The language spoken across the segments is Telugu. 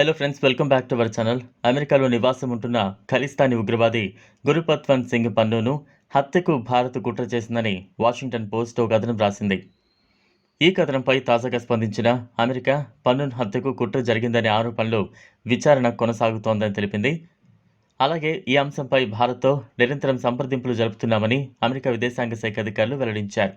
Hello friends welcome back to our channel అమెరికాలో నివాసం ఉంటున్న ఖలిస్తానీ ఉగ్రవాది గురుపత్వంత్ సింగ్ పన్నును హత్యకు భారత్ కుట్ర చేసిందని వాషింగ్టన్ పోస్ట్ ఒక కథనం రాసింది. ఈ కథనంపై తాజాగా స్పందించిన అమెరికా పన్నున్ హత్యకు కుట్ర జరిగిందనే ఆరోపణలు విచారణ కొనసాగుతోందని తెలిపింది. అలాగే ఈ అంశంపై భారత్తో నిరంతరం సంప్రదింపులు జరుపుతున్నామని అమెరికా విదేశాంగ శాఖ అధికారులు వెల్లడించారు.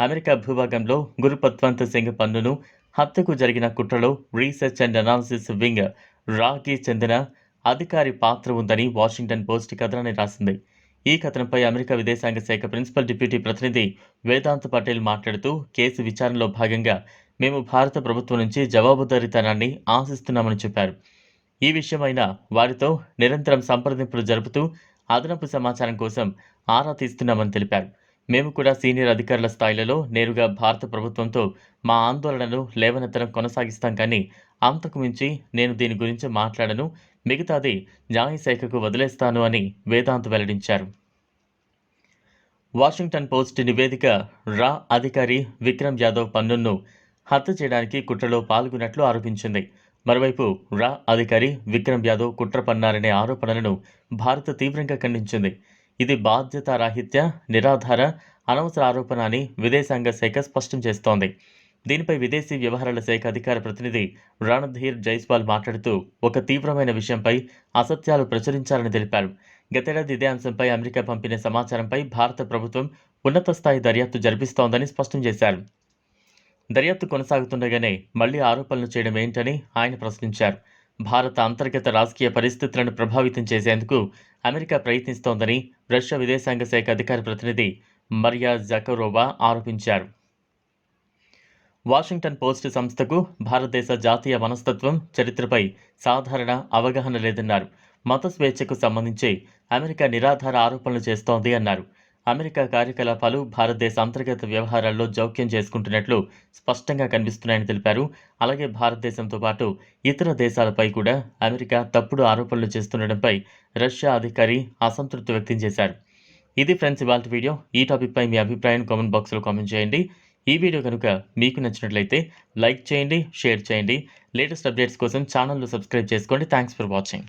అమెరికా భూభాగంలో గురుపత్వంత్ సింగ్ పన్నును హత్యకు జరిగిన కుట్రలో రీసెర్చ్ అండ్ అనాలిసిస్ వింగ్ రాకి చెందిన అధికారి పాత్ర ఉందని వాషింగ్టన్ పోస్ట్ కథనాన్ని రాసింది. ఈ కథనంపై అమెరికా విదేశాంగ శాఖ ప్రిన్సిపల్ డిప్యూటీ ప్రతినిధి వేదాంత్ పటేల్ మాట్లాడుతూ కేసు విచారణలో భాగంగా మేము భారత ప్రభుత్వం నుంచి జవాబుదారీతనాన్ని ఆశిస్తున్నామని చెప్పారు. ఈ విషయమైన వారితో నిరంతరం సంప్రదింపులు జరుపుతూ అదనపు సమాచారం కోసం ఆరా తీస్తున్నామని తెలిపారు. మేము కూడా సీనియర్ అధికారుల స్థాయిలలో నేరుగా భారత ప్రభుత్వంతో మా ఆందోళనను లేవనెత్తడం కొనసాగిస్తాం కానీ అంతకు మించి నేను దీని గురించి మాట్లాడను. మిగతాది న్యాయశాఖకు వదిలేస్తాను అని వేదాంత్ వెల్లడించారు. వాషింగ్టన్ పోస్ట్ నివేదిక రా అధికారి విక్రమ్ యాదవ్ పన్నును హత్య చేయడానికి కుట్రలో పాల్గొన్నట్లు ఆరోపించింది. మరోవైపు రా అధికారి విక్రమ్ యాదవ్ కుట్ర పన్నారనే ఆరోపణలను భారత్ తీవ్రంగా ఖండించింది. ఇది బాధ్యతారాహిత్య నిరాధార అనవసర ఆరోపణ అని విదేశాంగ శాఖ స్పష్టం చేస్తోంది. దీనిపై విదేశీ వ్యవహారాల శాఖ అధికార ప్రతినిధి రణధీర్ జైస్వాల్ మాట్లాడుతూ ఒక తీవ్రమైన విషయంపై అసత్యాలు ప్రచురించాలని తెలిపారు. గతేడాది ఇదే అంశంపై అమెరికా పంపిన సమాచారంపై భారత ప్రభుత్వం ఉన్నత స్థాయి దర్యాప్తు జరిపిస్తోందని స్పష్టం చేశారు. దర్యాప్తు కొనసాగుతుండగానే మళ్ళీ ఆరోపణలు చేయడం ఏంటని ఆయన ప్రశ్నించారు. భారత అంతర్గత రాజకీయ పరిస్థితులను ప్రభావితం చేసేందుకు అమెరికా ప్రయత్నిస్తోందని రష్యా విదేశాంగ శాఖ అధికార ప్రతినిధి మరియా జకరోవా ఆరోపించారు. వాషింగ్టన్ పోస్ట్ సంస్థకు భారతదేశ జాతీయ మనస్తత్వం చరిత్రపై సాధారణ అవగాహన లేదన్నారు. మత స్వేచ్ఛకు సంబంధించి అమెరికా నిరాధార ఆరోపణలు చేస్తోంది అన్నారు. అమెరికా కార్యకలాపాలు భారతదేశ అంతర్గత వ్యవహారాల్లో జోక్యం చేసుకుంటున్నట్లు స్పష్టంగా కనిపిస్తున్నాయని తెలిపారు. అలాగే భారతదేశంతో పాటు ఇతర దేశాలపై కూడా అమెరికా తప్పుడు ఆరోపణలు చేస్తుండటంపై రష్యా అధికారి అసంతృప్తి వ్యక్తం చేశారు. ఇది ఫ్రెండ్స్ ఇవాళ వీడియో. ఈ టాపిక్పై మీ అభిప్రాయం కామెంట్ బాక్స్లో కామెంట్ చేయండి. ఈ వీడియో కనుక మీకు నచ్చినట్లయితే లైక్ చేయండి షేర్ చేయండి. లేటెస్ట్ అప్డేట్స్ కోసం ఛానల్ను సబ్స్క్రైబ్ చేసుకోండి. Thanks for watching.